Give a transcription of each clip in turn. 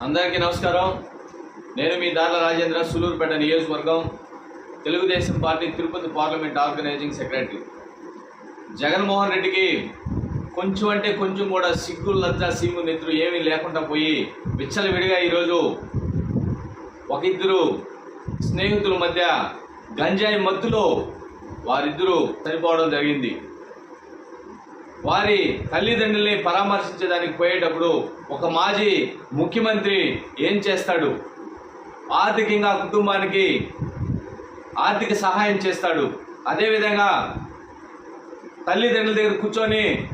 అందరికీ నమస్కారం. నేను మీ దార్ల రాజేంద్ర సులూరుపేట నియోజకవర్గం Telugu Desam party Tirupati parliament organising secretary. Jaganmohan రెడ్డికి కొంచెం అంటే కొంచెం కూడా సిగ్గు లజ్జ సీము నిద్ర ఏమీ లేకుండా పోయి విచ్చలవిడిగా ఈరోజు ఒక ఇద్దరు స్నేహితుల మధ్య గంజాయి మత్తులో వారిద్దరూ చనిపోవడం జరిగింది. వారి తల్లిదండ్రుల్ని పరామర్శించడానికి పోయేటప్పుడు ఒక మాజీ ముఖ్యమంత్రి ఏం చేస్తాడు? ఆర్థికంగా కుటుంబానికి ఆర్థిక సహాయం చేస్తాడు. అదేవిధంగా తల్లిదండ్రుల దగ్గర కూర్చొని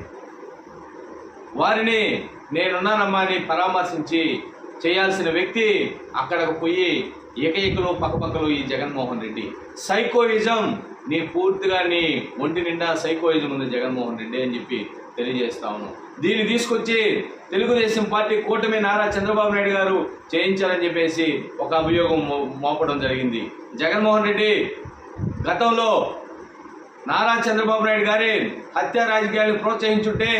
వారిని నేనున్నానమ్మా అని పరామర్శించి చేయాల్సిన వ్యక్తి అక్కడకు పోయి ఏకైకలు పక్కపక్కలు ఈ జగన్మోహన్ రెడ్డి. సైకోయిజం నీ పూర్తిగా నీ ఒంటి నిండా సైకోయిజం ఉంది జగన్మోహన్ రెడ్డి అని చెప్పి తెలియజేస్తా ఉన్నాం. దీన్ని తీసుకొచ్చి తెలుగుదేశం పార్టీ కూటమి నారా చంద్రబాబు నాయుడు గారు చేయించారని చెప్పేసి ఒక అభియోగం మోపడం జరిగింది. జగన్మోహన్ రెడ్డి గతంలో నారా చంద్రబాబు నాయుడు గారి హత్య రాజకీయాలను ప్రోత్సహించుంటే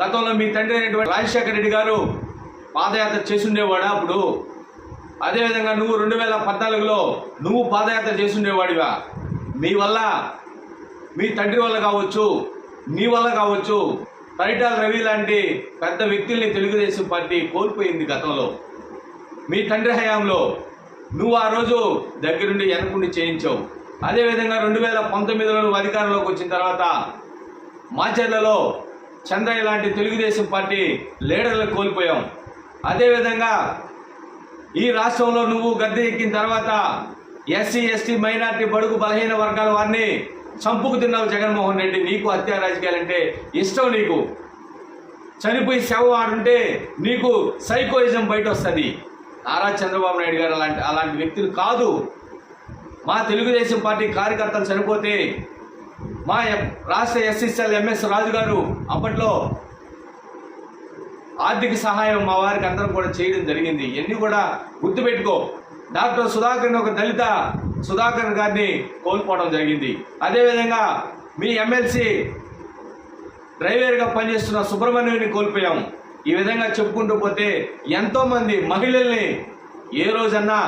గతంలో మీ తండ్రి అయినటువంటి రాజశేఖర రెడ్డి గారు పాదయాత్ర చేసుండేవాడా అప్పుడు? అదేవిధంగా నువ్వు రెండు వేల పద్నాలుగులో నువ్వు పాదయాత్ర చేసుండేవాడివా? మీ వల్ల మీ తండ్రి వల్ల కావచ్చు నీ వల్ల కావచ్చు పరిటాల రవి లాంటి పెద్ద వ్యక్తుల్ని తెలుగుదేశం పార్టీ కోల్పోయింది గతంలో. మీ తండ్రి హయాంలో నువ్వు ఆ రోజు దగ్గరుండి వెనకుండి చేయించావు. అదేవిధంగా రెండు వేల పంతొమ్మిదిలో నువ్వు అధికారంలోకి వచ్చిన తర్వాత మాచర్లలో చంద్రయ్య లాంటి తెలుగుదేశం పార్టీ లీడర్లు కోల్పోయాం. అదేవిధంగా ఈ రాష్ట్రంలో నువ్వు గద్దె ఎక్కిన తర్వాత ఎస్సీ ఎస్టీ మైనార్టీ బడుగు బలహీన వర్గాల వారిని చంపుకు తిన్నావు జగన్మోహన్ రెడ్డి. నీకు హత్యా రాజకీయాలంటే ఇష్టం నీకు. చనిపోయి శవం ఆడుంటే నీకు సైకోయిజం బయట వస్తుంది నారా చంద్రబాబు నాయుడు గారు అలాంటి అలాంటి వ్యక్తులు కాదు. మా తెలుగుదేశం పార్టీ కార్యకర్తలు చనిపోతే మా రాష్ట్ర ఎస్ఎస్ఎల్ ఎంఎస్ రాజు గారు అప్పట్లో ఆర్థిక సహాయం మా వారికి అందరం కూడా చేయడం జరిగింది. ఇవన్నీ కూడా గుర్తుపెట్టుకో. డాక్టర్ సుధాకర్ ఒక దళిత సుధాకర్ గారిని కోల్పోవడం జరిగింది. అదేవిధంగా మీ ఎమ్మెల్సీ డ్రైవర్గా పనిచేస్తున్న సుబ్రహ్మణ్యుని కోల్పోయాం. ఈ విధంగా చెప్పుకుంటూ పోతే ఎంతోమంది మహిళల్ని ఏ రోజన్నా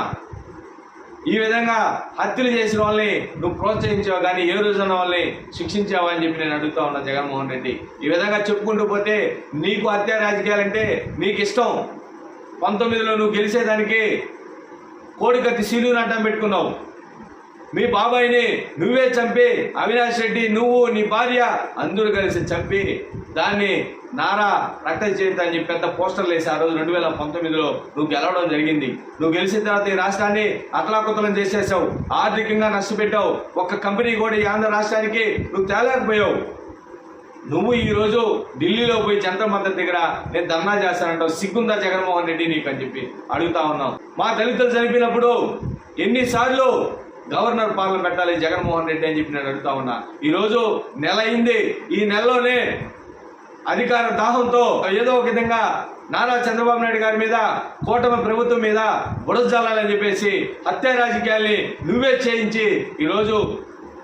ఈ విధంగా హత్యలు చేసిన వాళ్ళని నువ్వు ప్రోత్సహించావు కానీ ఏ రోజున వాళ్ళని శిక్షించావా అని చెప్పి నేను అడుగుతా ఉన్నా జగన్మోహన్ రెడ్డి. ఈ విధంగా చెప్పుకుంటూ పోతే నీకు హత్య రాజకీయాలంటే నీకు ఇష్టం. పంతొమ్మిదిలో నువ్వు గెలిచేదానికి కోడికత్తి సీలు అడ్డం పెట్టుకున్నావు. మీ బాబాయిని నువ్వే చంపి అవినాష్ రెడ్డి నువ్వు నీ భార్య అందరూ కలిసి చంపి దాన్ని నారా రక్త చేత అని చెప్పి పెద్ద పోస్టర్లు వేసి ఆ రోజు రెండు వేల పంతొమ్మిదిలో నువ్వు గెలవడం జరిగింది. నువ్వు గెలిచిన తర్వాత ఈ రాష్ట్రాన్ని అతలాకుతలం చేసేసావు. ఆర్థికంగా నష్టపెట్టావు. ఒక్క కంపెనీ కూడా ఈ ఆంధ్ర రాష్ట్రానికి నువ్వు తేలేకపోయావు. నువ్వు ఈరోజు ఢిల్లీలో పోయి జంతర్ మంత్రి దగ్గర నేను ధర్నా చేస్తానంటావు సిగ్గుందా జగన్మోహన్ రెడ్డి నీకు అని చెప్పి అడుగుతా ఉన్నాం మా దళితులు చనిపోయినప్పుడు ఎన్నిసార్లు గవర్నర్ పాలన పెట్టాలి జగన్మోహన్ రెడ్డి అని చెప్పి నేను అడుగుతా ఉన్నా. ఈరోజు నెల అయింది. ఈ నెలలోనే అధికార దాహంతో ఏదో ఒక విధంగా నారా చంద్రబాబు నాయుడు గారి మీద కూటమి ప్రభుత్వం మీద బుడజాలని చెప్పేసి హత్య రాజకీయాల్ని నువ్వే చేయించి ఈరోజు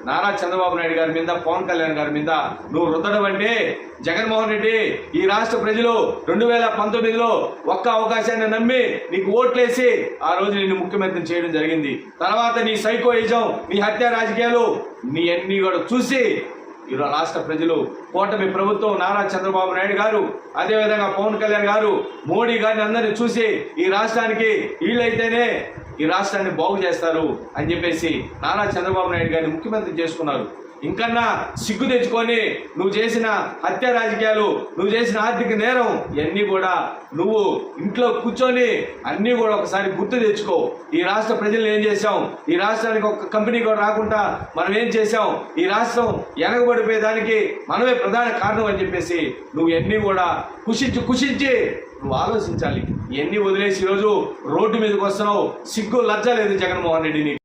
నారా చంద్రబాబు నాయుడు గారి మీద పవన్ కళ్యాణ్ గారి మీద నువ్వు రుద్దడం అంటే జగన్మోహన్ రెడ్డి ఈ రాష్ట్ర ప్రజలు రెండు వేల పంతొమ్మిదిలో ఒక్క అవకాశాన్ని నమ్మి నీకు ఓట్లేసి ఆ రోజు నిన్ను ముఖ్యమంత్రిని చేయడం జరిగింది. తర్వాత నీ సైకోయిజం నీ హత్య రాజకీయాలు నీ అన్ని కూడా చూసి ఈ రాష్ట్ర ప్రజలు కూటమి ప్రభుత్వం నారా చంద్రబాబు నాయుడు గారు అదేవిధంగా పవన్ కళ్యాణ్ గారు మోడీ గారిని అందరినీ చూసి ఈ రాష్ట్రానికి వీళ్ళైతేనే ఈ రాష్ట్రాన్ని బాగు చేస్తారు అని చెప్పేసి నానా చంద్రబాబు నాయుడు గారిని ముఖ్యమంత్రి చేసుకున్నారు. ఇంకన్నా సిగ్గు తెచ్చుకొని నువ్వు చేసిన హత్య రాజకీయాలు నువ్వు చేసిన ఆర్థిక నేరం ఇవన్నీ కూడా నువ్వు ఇంట్లో కూర్చొని అన్నీ కూడా ఒకసారి గుర్తు తెచ్చుకో. ఈ రాష్ట్ర ప్రజలు ఏం చేశాం? ఈ రాష్ట్రానికి ఒక కంపెనీ కూడా రాకుండా మనం ఏం చేశాం? ఈ రాష్ట్రం వెనకబడిపోయేదానికి మనమే ప్రధాన కారణం అని చెప్పేసి నువ్వు ఎన్ని కూడా కుషించి కుషించి నువ్వు ఆలోచించాలి. ఇవన్నీ వదిలేసి ఈరోజు రోడ్డు మీదకి వస్తున్నావు? సిగ్గు లజ్జ లేదు జగన్మోహన్ రెడ్డిని